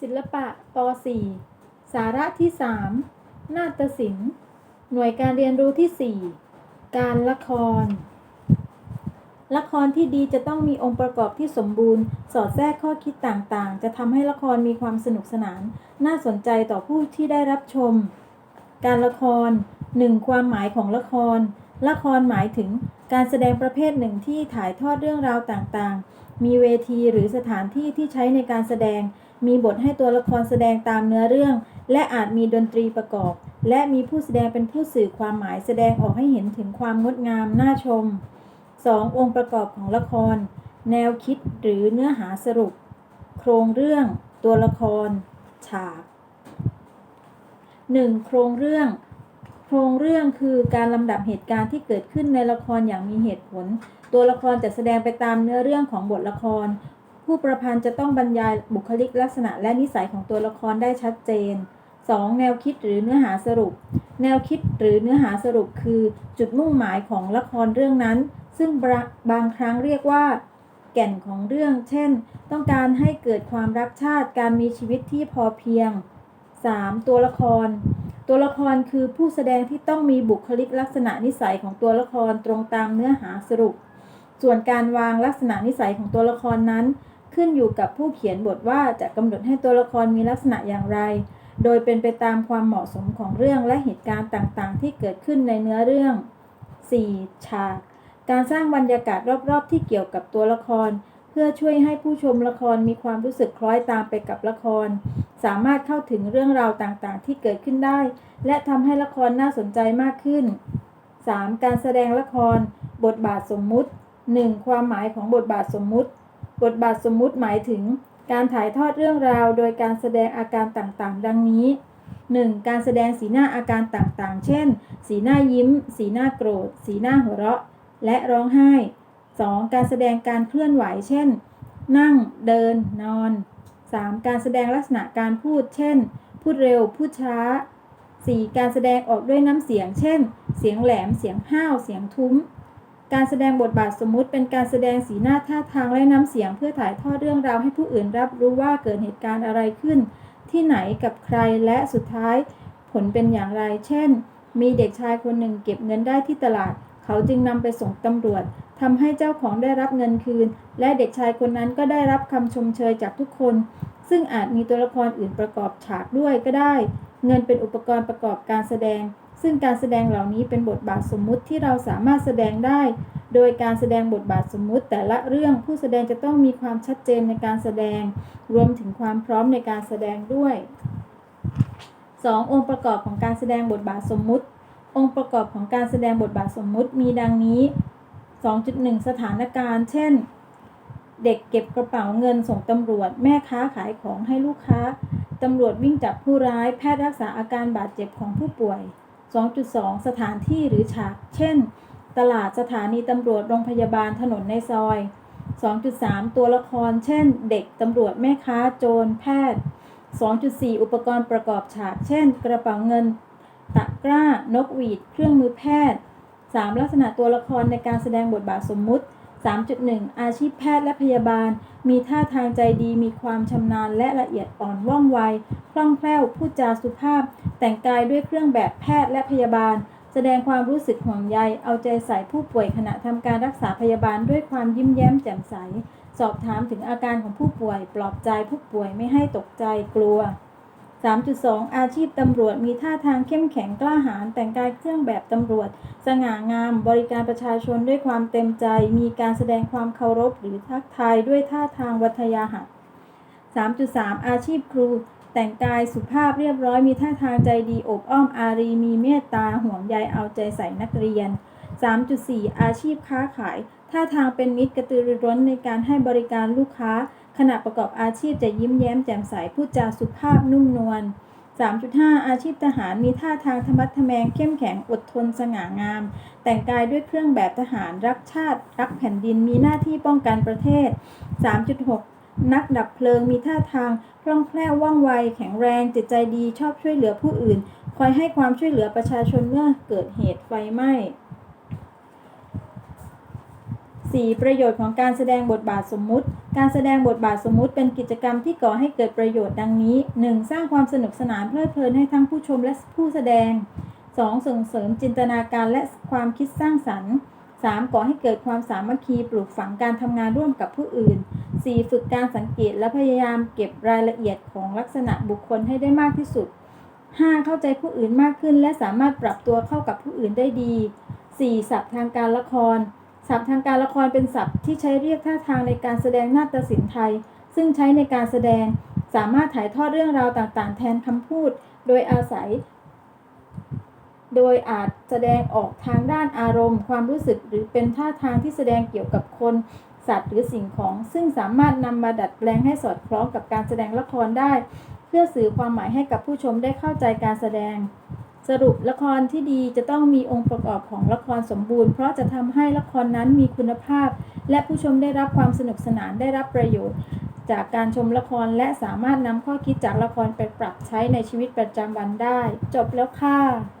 ศิลปะป .4 สาระที่ 3 นาฏศิลป์ หน่วยการเรียนรู้ที่ 4 การละคร ละครที่ดีจะต้องมีองค์ประกอบที่สมบูรณ์ สอดแทรกข้อคิดต่างๆ จะทำให้ละครมีความสนุกสนาน น่าสนใจต่อผู้ที่ได้รับชม การละคร 1. ความหมายของละคร ละครหมายถึงการแสดงประเภทหนึ่งที่ถ่ายทอดเรื่องราวต่างๆ มีเวทีหรือสถานที่ที่ใช้ในการแสดง มีบทให้ตัวละครแสดงตามเนื้อเรื่อง และอาจมีดนตรีประกอบ และมีผู้แสดงเป็นผู้สื่อความหมายแสดงออกให้เห็นถึงความงดงามน่าชม 2. องค์ประกอบของละคร แนวคิดหรือเนื้อหาสรุป โครงเรื่อง ตัวละคร ฉาก 1. โครงเรื่อง โครงเรื่องคือการลำดับเหตุการณ์ที่เกิดขึ้นในละครอย่างมีเหตุผล ตัวละครจะแสดงไปตามเนื้อเรื่องของบทละคร ผู้ประพันธ์จะต้องบรรยายบุคลิกลักษณะและนิสัยของตัวละครได้ชัดเจน 2. แนวคิดหรือเนื้อหาสรุป แนวคิดหรือเนื้อหาสรุปคือจุดมุ่งหมายของละครเรื่องนั้น ซึ่งบบางครั้งเรียกว่า แก่นของเรื่อง เช่น ต้องการให้เกิดความรักชาติการมีชีวิตที่พอเพียง 3. ตัวละคร ตัวละครคือผู้แสดงที่ต้องมีบุคลิกลักษณะนิสัยของตัวละครตรงตามเนื้อหาสรุป ส่วนการวางลักษณะนิสัยของตัวละครนั้น ขึ้นอยู่กับผู้เขียนบทว่าจะกำหนดให้ตัวละครมีลักษณะอย่างไร โดยเป็นไปตามความเหมาะสมของเรื่องและเหตุการณ์ต่างๆ ที่เกิดขึ้นในเนื้อเรื่อง 4. ฉาก การสร้างบรรยากาศรอบๆ ที่เกี่ยวกับตัวละคร เพื่อช่วยให้ผู้ชมละครมีความรู้สึกคล้อยตามไปกับละคร สามารถเข้าถึงเรื่องราวต่างๆ ที่เกิดขึ้นได้ และทำให้ละครน่าสนใจมากขึ้น 3. การแสดงละคร บทบาทสมมุติ 1. ความหมายของบทบาทสมมุติ บทบาทสมมุติหมายถึง การถ่ายทอดเรื่องราว โดยการแสดงอาการต่างๆ ดังนี้ 1. การแสดงสีหน้าอาการต่างๆ เช่น สีหน้ายิ้ม สีหน้าโกรธ สีหน้าหัวเราะ และร้องไห้ 2. การแสดงการเคลื่อนไหว เช่น นั่ง เดิน นอน 3. การแสดงลักษณะการพูด เช่น พูดเร็ว พูดช้า 4. การแสดงออกด้วยน้ำเสียง เช่น เสียงแหลม เสียงห้าว เสียงทุ้ม การแสดงบทบาทสมมุติเป็นการแสดงสีหน้าท่าทางและน้ำเสียงเพื่อถ่ายทอดเรื่องราวให้ผู้อื่นรับรู้ว่าเกิดเหตุการณ์อะไรขึ้น ที่ไหนกับใครและสุดท้าย ผลเป็นอย่างไร เช่น มีเด็กชายคนหนึ่งเก็บเงินได้ที่ตลาด เขาจึงนำไปส่งตำรวจทำให้เจ้าของได้รับเงินคืน และเด็กชายคนนั้นก็ได้รับคำชมเชยจากทุกคน ซึ่งอาจมีตัวละครอื่นประกอบฉากด้วยก็ได้ เงินเป็นอุปกรณ์ประกอบการแสดง ซึ่งการแสดงเหล่านี้เป็นบทบาทสมมุติที่เราสามารถแสดงได้ โดยการแสดงบทบาทสมมุติ แต่ละเรื่องผู้แสดงจะต้องมีความชัดเจนในการแสดง รวมถึงความพร้อมในการแสดงด้วย 2. องค์ประกอบของการแสดงบทบาทสมมุติ องค์ประกอบของการแสดงบทบาทสมมุติมีดังนี้ 2.1 สถานการณ์ เช่น เด็กเก็บกระเป๋าเงินส่งตำรวจ แม่ค้าขายของให้ลูกค้า ตำรวจวิ่งจับผู้ร้าย แพทย์รักษาอาการบาดเจ็บของผู้ป่วย 2.2 สถานที่หรือฉาก เช่น ตลาดสถานีตำรวจโรงพยาบาลถนนในซอย 2.3 ตัวละคร เช่น เด็กตำรวจแม่ค้าโจรแพทย์ 2.4 อุปกรณ์ประกอบฉาก เช่น กระเป๋าเงิน ตะกร้า นกหวีด เครื่องมือแพทย์ 3. ลักษณะตัวละครในการแสดงบทบาทสมมุติ 3.1 อาชีพแพทย์และพยาบาล มีท่าทางใจดีมีความชำนาญและละเอียดอ่อนว่องไว คล่องแคล่วพูดจาสุภาพ แต่งกายด้วยเครื่องแบบแพทย์และพยาบาล แสดงความรู้สึกห่วงใย เอาใจใส่ผู้ป่วยขณะทำการรักษาพยาบาลด้วยความยิ้มแย้มแจ่มใส สอบถามถึงอาการของผู้ป่วย ปลอบใจผู้ป่วยไม่ให้ตกใจกลัว 3.2 อาชีพตำรวจมีท่าทางเข้มแข็งกล้าหาญแต่งกายเครื่องแบบตำรวจ สง่างาม บริการประชาชนด้วยความเต็มใจ มีการแสดงความเคารพ หรือทักทายด้วยท่าทางวัทยาหัต3.3 อาชีพครู แต่งกายสุภาพเรียบร้อยมีท่าทางใจดีอบอ้อมอารีมีเมตตาห่วงใยเอาใจใส่นักเรียน 3.4 อาชีพค้าขาย ท่าทางเป็นมิตรกระตือรือร้นในการให้บริการลูกค้า ขณะประกอบอาชีพจะยิ้มแย้มแจ่มใสพูดจาสุภาพนุ่มนวล 3.5 อาชีพทหารมีท่าทางธรรมัดทแมงเข้มแข็งอดทนสง่างาม แต่งกายด้วยเครื่องแบบทหารรักชาติ รักแผ่นดินมีหน้าที่ป้องกันประเทศ 3.6 นักดับเพลิงมีท่าทางคล่องแคล่วว่องไว แข็งแรงจิตใจดีชอบช่วยเหลือผู้อื่น คอยให้ความช่วยเหลือประชาชนเมื่อเกิดเหตุไฟไหม้ 4. ประโยชน์ของการแสดงบทบาทสมมุติ การแสดงบทบาทสมมุติเป็นกิจกรรมที่ก่อให้เกิดประโยชน์ดังนี้ 1. สร้างความสนุกสนานเพลิดเพลินให้ทั้งผู้ชมและผู้แสดง 2. ส่งเสริมจินตนาการและความคิดสร้างสรรค์ 3. ก่อให้เกิดความสามัคคีปลูกฝังการทำงานร่วมกับผู้อื่น 4. ฝึกการสังเกตและพยายามเก็บรายละเอียดของลักษณะบุคคลให้ได้มากที่สุด 5. เข้าใจผู้อื่นมากขึ้น และสามารถปรับตัวเข้ากับผู้อื่นได้ดี 4. ศัพท์ทางการละคร ศัพท์ทางการละครเป็นศัพท์ที่ใช้เรียกท่าทางในการแสดงนาฏศิลป์ไทย ซึ่งใช้ในการแสดงสามารถถ่ายทอดเรื่องราวต่างๆ แทนคำพูด โดยอาศัย โดยอาจแสดงออกทางด้านอารมณ์ ความรู้สึกหรือเป็นท่าทางที่แสดงเกี่ยวกับคน สัตว์หรือสิ่งของ ซึ่งสามารถนำมาดัดแปลงให้สอดคล้องกับการแสดงละครได้ เพื่อสื่อความหมายให้กับผู้ชมได้เข้าใจการแสดง สรุปละครที่ดีจะต้องมีองค์ประกอบของละครสมบูรณ์ เพราะจะทำให้ละครนั้นมีคุณภาพ และผู้ชมได้รับความสนุกสนานได้รับประโยชน์ จากการชมละครและสามารถนำข้อคิดจากละครไปปรับใช้ในชีวิตประจำวันได้ จบแล้วค่ะ